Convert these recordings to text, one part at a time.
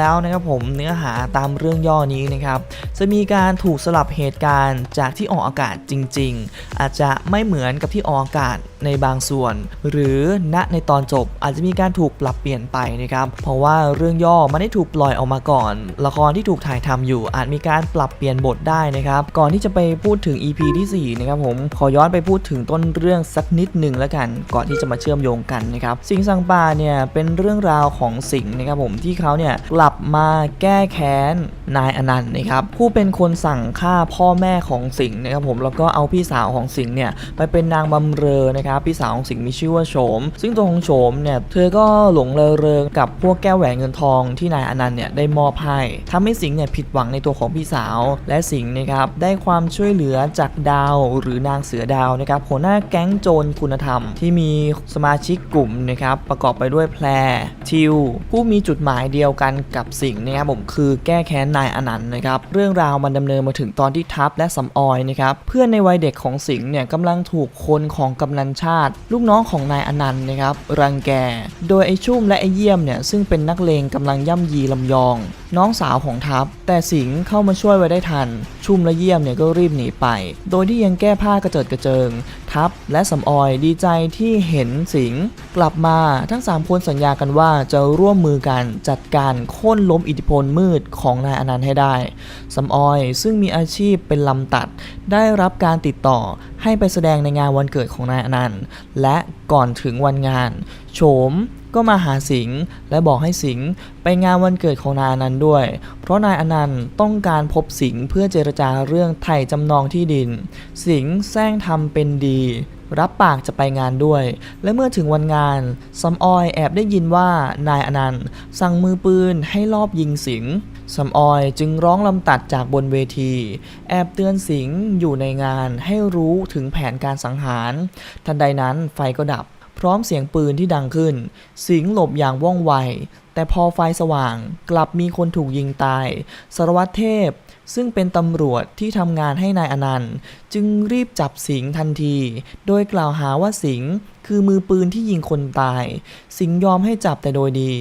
แล้วนะครับผมเนื้อหาตามเรื่องย่อนี้นะครับจะมีการถูกสลับเหตุการณ์จากที่ออกอากาศจริง ๆ อาจจะไม่เหมือนกับที่ออกอากาศ ในบางส่วน หรือณในตอนจบอาจจะมีการถูกปรับเปลี่ยนไปนะครับเพราะว่าเรื่องย่อมันได้ถูกปล่อยออกมาก่อน ละครที่ถูกถ่ายทำอยู่ อาจมีการปรับเปลี่ยนบทได้นะครับก่อนที่จะไปพูดถึง EP ที่4นะครับผมขอย้อนไปพูดถึงต้นเรื่องสักนิดหนึ่งแล้วกัน ก่อนที่จะมาเชื่อมโยงกันนะครับสิงสังปาเนี่ยเป็นเรื่องราวของสิงนะครับผมที่เขาเนี่ยกลับมาแก้แค้นนายอนันต์นะครับผู้เป็นคนสั่งฆ่าพ่อแม่ของสิงนะครับผมแล้วก็เอาพี่สาวของสิงเนี่ยไปเป็นนางบำเรอนะครับพี่สาวของสิงห์มีชื่อว่าโฉม ซึ่งตัวของโฉมเนี่ยเธอก็หลงเลอเริงกับพวกแก้วแหวนเงินทองที่นายอนันต์เนี่ยได้มอบให้ทำให้สิงห์เนี่ยผิดหวังในตัวของพี่สาว และสิงห์นะครับได้ความช่วยเหลือจากดาวหรือนางเสือดาวนะครับหัวหน้าแก๊งโจรคุณธรรม ที่มีสมาชิกกลุ่มนะครับประกอบไปด้วยแพรทิว ผู้มีจุดหมายเดียวกันกับสิงห์นะครับผมคือแก้แค้นนายอนันต์นะครับเรื่องราวมันดำเนินมาถึงตอนที่ทัพและสำออยนะครับเพื่อนในวัยเด็กของสิงห์เนี่ยกำลังถูกคนของกำนันชาติ ลูกน้องของนายอนันต์นะครับรังแก โดยไอ้ชุ่มและไอ้เยี่ยมเนี่ยซึ่งเป็นนักเลงกำลังย่ำยีลำยอง น้องสาวของทัพ แต่สิงห์เข้ามาช่วยไว้ได้ทัน ชุ่มและเยี่ยมเนี่ยก็รีบหนีไป โดยที่ยังแก้ผ้ากระเจิดกระเจิง ทัพและสำออยดีใจที่เห็นสิงห์กลับมาทั้ง 3 คนสัญญากันว่าจะร่วมมือกันจัดการโค่นล้มอิทธิพลมืดของนายอนันต์ให้ได้สำออยซึ่งมีอาชีพเป็นลำตัดได้รับการติดต่อ ให้ไปแสดงในงานวันเกิดของนายอนันต์และก่อนถึงวันงาน โฉมก็มาหาสิงห์และบอกให้สิงห์ไปงานวันเกิดของนายอนันต์ด้วย เพราะนายอนันต์ต้องการพบสิงห์เพื่อเจรจาเรื่องไถ่จำนองที่ดิน สิงห์แซงทำเป็นดี รับปากจะไปงานด้วย และเมื่อถึงวันงานสำออยแอบได้ยินว่านายอนันต์สั่งมือปืนให้ลอบยิงสิงห์สำออยจึงร้องลำตัดจากบนเวที แอบเตือนสิงอยู่ในงานให้รู้ถึงแผนการสังหาร ทันใดนั้นไฟก็ดับ พร้อมเสียงปืนที่ดังขึ้น สิงห์หลบอย่างว่องไว แต่พอไฟสว่างกลับมีคนถูกยิงตาย สารวัตรเทพ ซึ่งเป็นตำรวจที่ทำงานให้นายอนันต์ จึงรีบจับสิงห์ทันที โดยกล่าวหาว่าสิงห์คือมือปืนที่ยิงคนตาย สิงยอมให้จับแต่โดยดี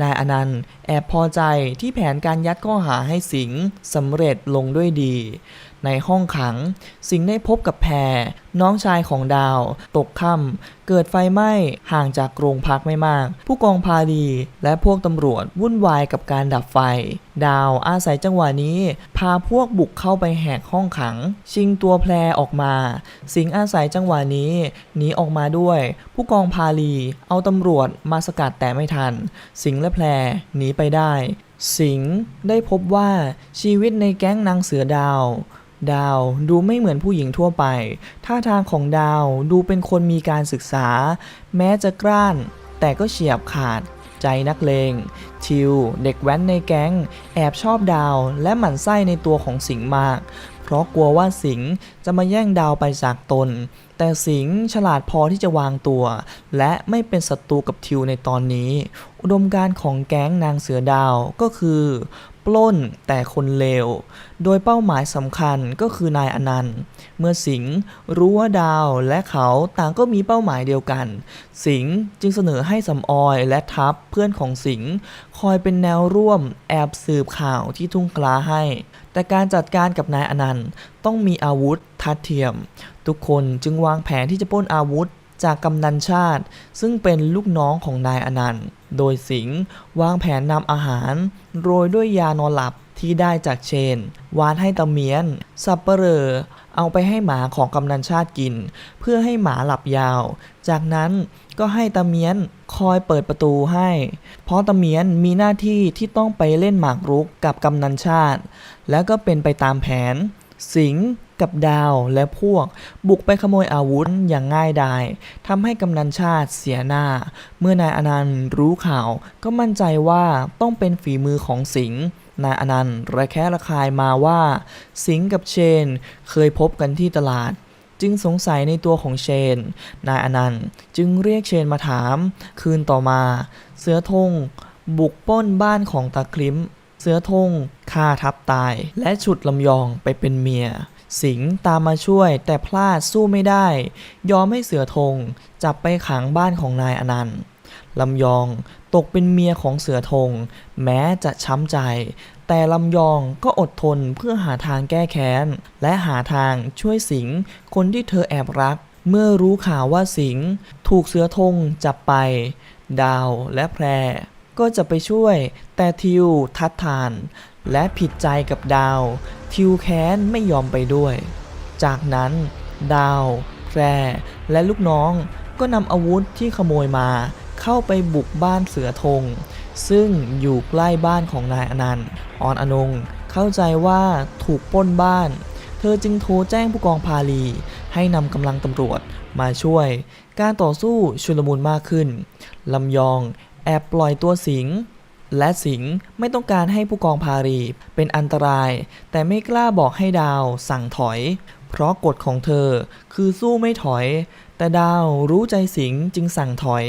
นายอนันต์แอบพอใจที่แผนการยัดข้อหาให้สิงสำเร็จลงด้วยดี ในห้องขัง สิงได้พบกับแพร น้องชายของดาว ตกค่ำเกิดไฟไหม้ห่างจากโรงพักไม่มาก ผู้กองพาดีและพวกตำรวจวุ่นวายกับการดับไฟ ดาวอาศัยจังหวะนี้ พาพวกบุกเข้าไปแหกห้องขัง ชิงตัวแพรออกมา สิงอาศัยจังหวะนี้หนีออกมาด้วยผู้กองพาลี เอาตำรวจมาสกัดแต่ไม่ทัน สิงห์และแพรหนีไปได้ สิงห์ได้พบว่าชีวิตในแก๊งนางเสือดาว ดาวดูไม่เหมือนผู้หญิงทั่วไป ท่าทางของดาวดูเป็นคนมีการศึกษา แม้จะกล้าน แต่ก็เฉียบขาดใจนักเลง ทิว เด็กแว้นในแก๊ง แอบชอบดาว และหมั่นไส้ในตัวของสิงห์มาก เพราะกลัวว่าสิงห์จะมาแย่งดาวไปจากตน แต่สิงห์ฉลาดพอที่จะวางตัว และไม่เป็นศัตรูกับทิวในตอนนี้ อุดมการณ์ของแก๊งนางเสือดาวก็คือ ปล้นแต่คนเลว โดยเป้าหมายสำคัญก็คือนายอนันต์ เมื่อสิงห์รู้ว่าดาวและเขาต่างก็มีเป้าหมายเดียวกัน สิงห์จึงเสนอให้สำออยและทัพเพื่อนของสิงห์คอยเป็นแนวร่วมแอบสืบข่าวที่ทุ่งกลาให้ แต่การจัดการกับนายอนันต์ต้องมีอาวุธทัดเทียม ทุกคนจึงวางแผนที่จะปล้นอาวุธจากกำนันชาติ ซึ่งเป็นลูกน้องของนายอนันต์ โดยสิงห์วางแผนนำอาหาร โรยด้วยยานอนหลับที่ได้จากเชน วานให้ตะเมียน สับเปเรอเอาไปให้หมาของกำนันชาติกิน เพื่อให้หมาหลับยาว จากนั้นก็ให้ตะเมียนคอยเปิดประตูให้ เพราะตะเมียนมีหน้าที่ที่ต้องไปเล่นหมากรุกกับกำนันชาติ แล้วก็เป็นไปตามแผน สิงห์ กับดาวและพวก บุกไปขโมยอาวุธอย่างง่ายดายทำให้กำนันชาติเสียหน้า เมื่อนายอนันต์รู้ข่าว ก็มั่นใจว่าต้องเป็นฝีมือของสิงห์นายอนันต์ระแคะระคายมาว่า สิงห์กับเชนเคยพบกันที่ตลาด จึงสงสัยในตัวของเชน นายอนันต์จึงเรียกเชนมาถาม คืนต่อมา เสือธงบุกป้นบ้านของตาคลิมเสือธงฆ่าทับตาย และฉุดลำยองไปเป็นเมีย สิงห์ตามมาช่วยแต่พลาดสู้ไม่ได้ ยอมให้เสือธงจับไปขังบ้านของนายอนันต์ลำยองตกเป็นเมียของเสือธง แม้จะช้ำใจ แต่ลำยองก็อดทนเพื่อหาทางแก้แค้น และหาทางช่วยสิงห์คนที่เธอแอบรัก เมื่อรู้ข่าวว่าสิงห์ถูกเสือธงจับไป ดาวและแพร ก็จะไปช่วย แต่ทิวทัดทาน และผิดใจกับดาว ทิวแค้นไม่ยอมไปด้วย จากนั้น ดาวแพรและลูกน้องก็นำอาวุธที่ขโมยมา เข้าไปบุกบ้านเสือธง ซึ่งอยู่ใกล้บ้านของนายอนันต์ออนอนงเข้าใจว่าถูกปล้นบ้าน เธอจึงโทรแจ้งผู้กองพาลี ให้นำกำลังตำรวจมาช่วย การต่อสู้ชุลมุนมากขึ้นลำยอง แอบปล่อยตัวสิงห์และสิงห์ไม่ต้องการให้ผู้กองพาลีเป็นอันตราย แต่ไม่กล้าบอกให้ดาวสั่งถอย เพราะกฎของเธอคือสู้ไม่ถอย แต่ดาวรู้ใจสิงห์จึงสั่งถอย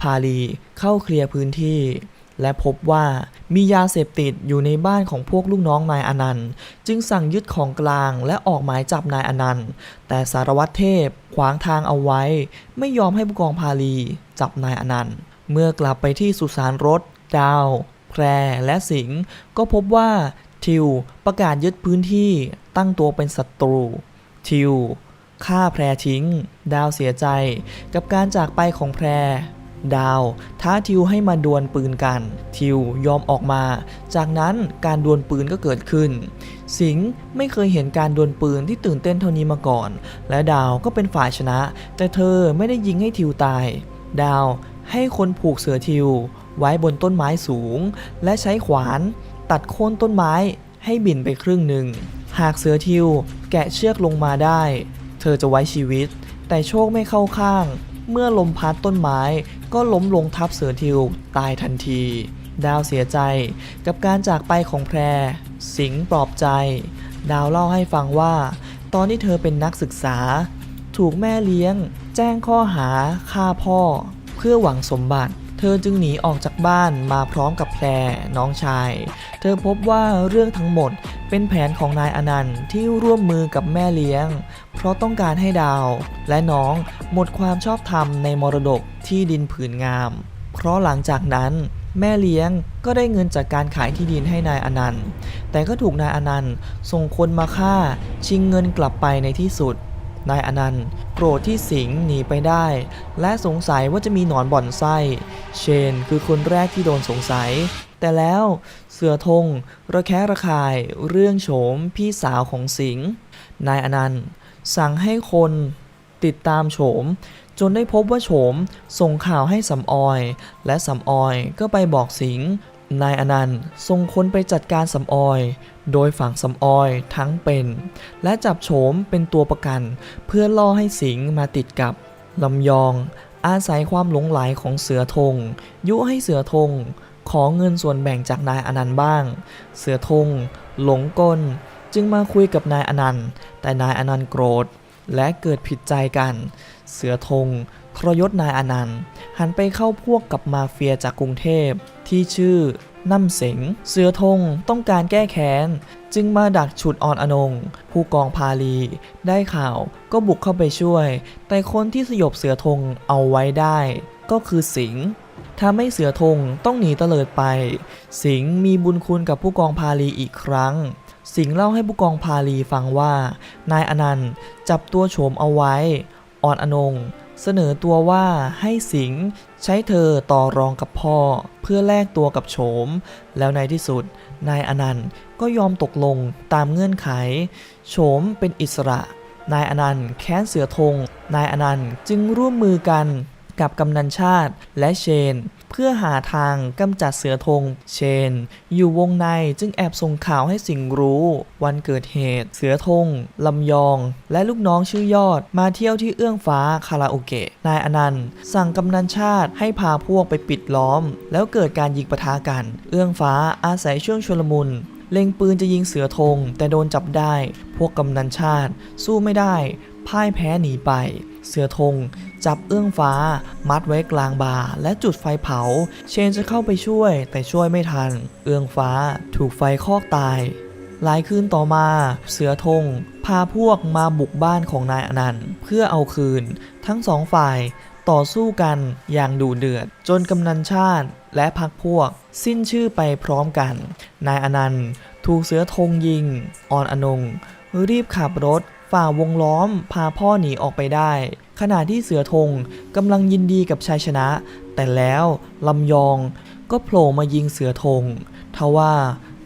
พาลีเข้าเคลียร์พื้นที่และพบว่ามียาเสพติดอยู่ในบ้านของพวกลูกน้องนายอนันต์จึงสั่งยึดของกลางและออกหมายจับนายอนันต์แต่สารวัตรเทพขวางทางเอาไว้ ไม่ยอมให้ผู้กองพาลีจับนายอนันต์ เมื่อกลับไปที่สุสานรถ ดาว แพร และสิงห์ก็พบว่าทิวประกาศยึดพื้นที่ตั้งตัวเป็นศัตรู ทิวฆ่าแพรทิ้ง ดาวเสียใจกับการจากไปของแพร ดาวท้าทิวให้มาดวลปืนกัน ทิวยอมออกมา จากนั้นการดวลปืนก็เกิดขึ้น สิงห์ไม่เคยเห็นการดวลปืนที่ตื่นเต้นเท่านี้มาก่อน และดาวก็เป็นฝ่ายชนะ แต่เธอไม่ได้ยิงให้ทิวตาย ดาว ให้คนผูกเสือทิวไว้บนต้นไม้สูง และใช้ขวานตัดโค่นต้นไม้ให้บินไปครึ่งหนึ่ง หากเสือทิวแกะเชือกลงมาได้ เธอจะไว้ชีวิต แต่โชคไม่เข้าข้าง เมื่อลมพัดต้นไม้ก็ล้มลงทับเสือทิวตายทันที ดาวเสียใจกับการจากไปของแพร สิงปลอบใจ ดาวเล่าให้ฟังว่า ตอนที่เธอเป็นนักศึกษา ถูกแม่เลี้ยง แจ้งข้อหาฆ่าพ่อ พื่อหวังสมบัติ เธอจึงหนีออกจากบ้านมาพร้อมกับแพรน้องชาย เธอพบว่าเรื่องทั้งหมดเป็นแผนของนายอนันต์ที่ร่วมมือกับแม่เลี้ยง เพราะต้องการให้ดาว และน้องหมดความชอบธรรมในมรดกที่ดินผืนงาม เพราะหลังจากนั้นแม่เลี้ยงก็ได้เงินจากการขายที่ดินให้นายอนันต์ แต่ก็ถูกนายอนันต์ส่งคนมาฆ่าชิงเงินกลับไปในที่สุด นายอนันต์โกรธที่สิงห์หนีไปได้ และสงสัยว่าจะมีหนอนบ่อนไส้ เชนคือคนแรกที่โดนสงสัย แต่แล้วเสือธงระแคะระคายเรื่องโฉมพี่สาวของสิงห์นายอนันต์ สั่งให้คนติดตามโฉม จนได้พบว่าโฉมส่งข่าวให้สำออย และสำออยก็ไปบอกสิงห์ นายอนันต์ส่งคนไปจัดการสำออย โดยฝังสำออยทั้งเป็น และจับโฉมเป็นตัวประกัน เพื่อล่อให้สิงห์มาติดกับลำยอง อาศัยความหลงไหลของเสือธง ยุให้เสือธง ขอเงินส่วนแบ่งจากนายอนันต์บ้าง เสือธง หลงกล จึงมาคุยกับนายอนันต์ แต่นายอนันต์โกรธ และเกิดผิดใจกัน เสือธงทรยศนายอนันต์ หันไปเข้าพวกกับมาเฟียจากกรุงเทพ ที่ชื่อน้ำเสงเสือธงต้องการแก้แค้น จึงมาดักฉุดออนอนง ผู้กองพาลี ได้ข่าวก็บุกเข้าไปช่วย แต่คนที่สยบเสือธงเอาไว้ได้ ก็คือสิงทำให้เสือธงต้องหนีเตลิดไป สิงมีบุญคุณกับผู้กองพาลีอีกครั้ง สิงเล่าให้ผู้กองพาลีฟังว่า นายอนันต์จับตัวโฉมเอาไว้อ่อนอนง เสนอตัวว่าให้สิงห์ใช้เธอต่อรองกับพ่อ เพื่อแลกตัวกับโฉม แล้วในที่สุด นายอนันต์ก็ยอมตกลงตามเงื่อนไข โฉมเป็นอิสระ นายอนันต์แค้นเสือธง นายอนันต์จึงร่วมมือกันกับกำนันชาติและเชน เพื่อหาทางกำจัดเสือธง เชน อยู่วงในจึงแอบส่งข่าวให้สิงห์รู้ วันเกิดเหตุ เสือธงลำยอง และลูกน้องชื่อยอดมาเที่ยวที่เอื้องฟ้าคาราโอเกะ นายอนันต์ สั่งกำนันชาติให้พาพวกไปปิดล้อม แล้วเกิดการยิงปะทะกัน เอื้องฟ้าอาศัยช่วงชุลมุนเล็งปืนจะยิงเสือธงแต่โดนจับได้ พวกกำนันชาติ สู้ไม่ได้พ่ายแพ้หนีไป เสือธง จับเอื้องฟ้า มัดไว้กลางบาร์และจุดไฟเผา เชนจะเข้าไปช่วยแต่ช่วยไม่ทัน เอื้องฟ้าถูกไฟคอกตาย หลายคืนต่อมา เสือธง พาพวกมาบุกบ้านของนายอนันต์ เพื่อเอาคืน ทั้งสองฝ่ายต่อสู้กันอย่างดุเดือด จนกำนันชาติและพักพวก สิ้นชื่อไปพร้อมกัน นายอนันต์ ถูกเสือธงยิง ออนอนงรีบขับรถ ฝ่าวงล้อม พาพ่อหนีออกไปได้ ขณะที่เสือธงกำลังยินดีกับชัยชนะ แต่แล้วลำยองก็โผล่มายิงเสือธงทว่า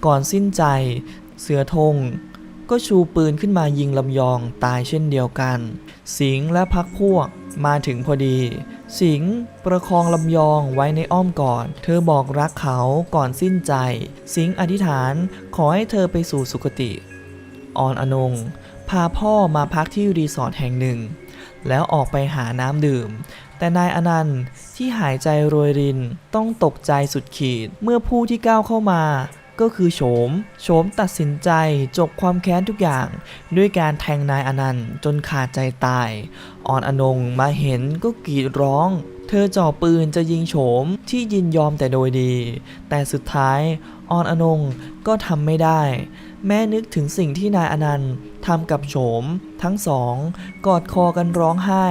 ก่อนสิ้นใจ เสือธงก็ชูปืนขึ้นมายิงลำยองตายเช่นเดียวกัน สิงห์และพักพวกมาถึงพอดี สิงห์ประคองลำยองไว้ในอ้อมกอด เธอบอกรักเขาก่อนสิ้นใจ สิงห์อธิษฐานขอให้เธอไปสู่สุคติ ออนอนง พาพ่อมาพักที่รีสอร์ทแห่งหนึ่ง แล้วออกไปหาน้ำดื่ม แต่นายอนันต์ที่หายใจโรยรินต้องตกใจสุดขีดเมื่อผู้ที่ก้าวเข้ามาก็คือโฉม โฉมตัดสินใจจบความแค้นทุกอย่าง ด้วยการแทงนายอนันต์จนขาดใจตาย อ่อนอนงมาเห็นก็กรีดร้อง เธอจ่อปืนจะยิงโฉมที่ยินยอมแต่โดยดี แต่สุดท้าย ออนอนงก็ทำไม่ได้ แม่นึกถึงสิ่งที่นายอนันต์ทำกับโฉม ทั้งสอง กอดคอกันร้องไห้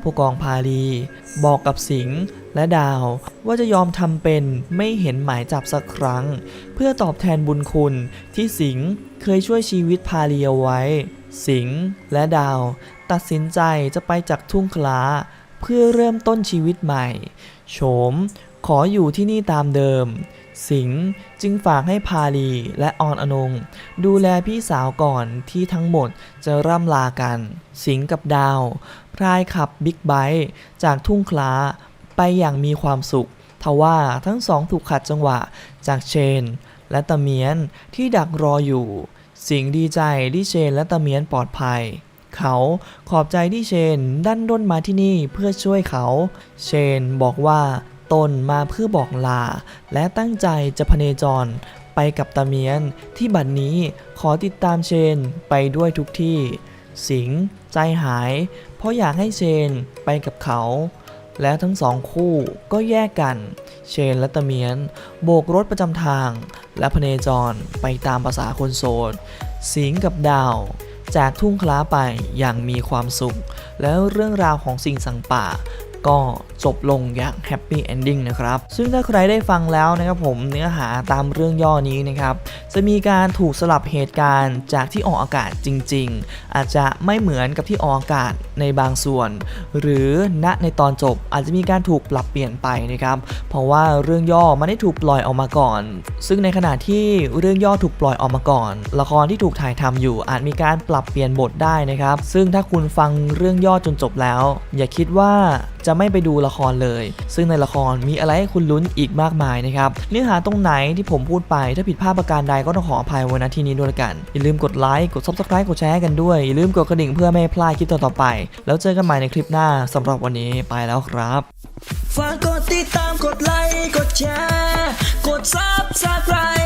ผู้กองพาลีบอกกับสิงห์และดาวว่าจะยอมทำเป็นไม่เห็นหมายจับสักครั้ง เพื่อตอบแทนบุญคุณที่สิงห์เคยช่วยชีวิตพาลีเอาไว้ สิงห์และดาว ตัดสินใจจะไปจากทุ่งคลาเพื่อเริ่มต้นชีวิตใหม่ โฉมขออยู่ที่นี่ตามเดิม สิงห์จึงฝากให้พาลีและออนอนง ดูแลพี่สาวก่อนที่ทั้งหมดจะร่ำลากัน สิงห์กับดาว พรายขับบิ๊กไบค์จากทุ่งคลาไปอย่างมีความสุข ทว่าทั้งสองถูกขัดจังหวะจากเชน และตะเมียนที่ดักรออยู่ สิงห์ดีใจที่เชนและตะเมียนปลอดภัยเขาขอบใจที่เชนดันด้นมาที่นี่เพื่อช่วยเขา เชนบอกว่า ตนมาเพื่อบอกลา และตั้งใจจะพเนจรไปกับตาเมียน ที่บัดนนี้ขอติดตามเชนไปด้วยทุกที่ สิงห์ใจหาย เพราะอยากให้เชนไปกับเขา แล้วทั้งสองคู่ก็แยกกัน เชนและตะเมียน โบกรถประจำทาง และพเนจรไปตามภาษาคนโสด สิงห์กับดาวจากทุ่งคล้าไปอย่างมีความสุข แล้วเรื่องราวของสิ่งสังป่า ก็จบลงอย่างแฮปปี้เอนดิ้งนะครับ ซึ่งถ้าใครได้ฟังแล้วนะครับผมเนื้อหาตามเรื่องย่อนี้นะครับ จะมีการถูกสลับเหตุการณ์จากที่ออกอากาศจริง ๆ อาจจะไม่เหมือนกับที่ออกอากาศในบางส่วน หรือณในตอนจบอาจจะมีการถูกปรับเปลี่ยนไปนะครับ เพราะว่าเรื่องย่อมันได้ถูกปล่อยออกมาก่อน ซึ่งในขณะที่เรื่องย่อถูกปล่อยออกมาก่อน ละครที่ถูกถ่ายทำอยู่ อาจมีการปรับเปลี่ยนบทได้นะครับ ซึ่งถ้าคุณฟังเรื่องย่อจนจบแล้ว อย่าคิดว่าจะไม่ไปดูละครเลย ซึ่งในละครมีอะไรให้คุณลุ้นอีกมากมายนะครับเนื้อหาตรงไหนที่ผมพูดไปถ้าผิดพลาดประการใดก็ต้องขออภัยไว้ณที่นี้ด้วยกันอย่าลืมกดไลค์กด subscribe กดแชร์กันด้วยอย่าลืมกดกระดิ่งเพื่อไม่พลาดคลิปต่อๆไป แล้วเจอกันใหม่ในคลิปหน้าสำหรับวันนี้ไปแล้วครับฝากกดติดตามกดไลค์กดแชร์กดซับสไคร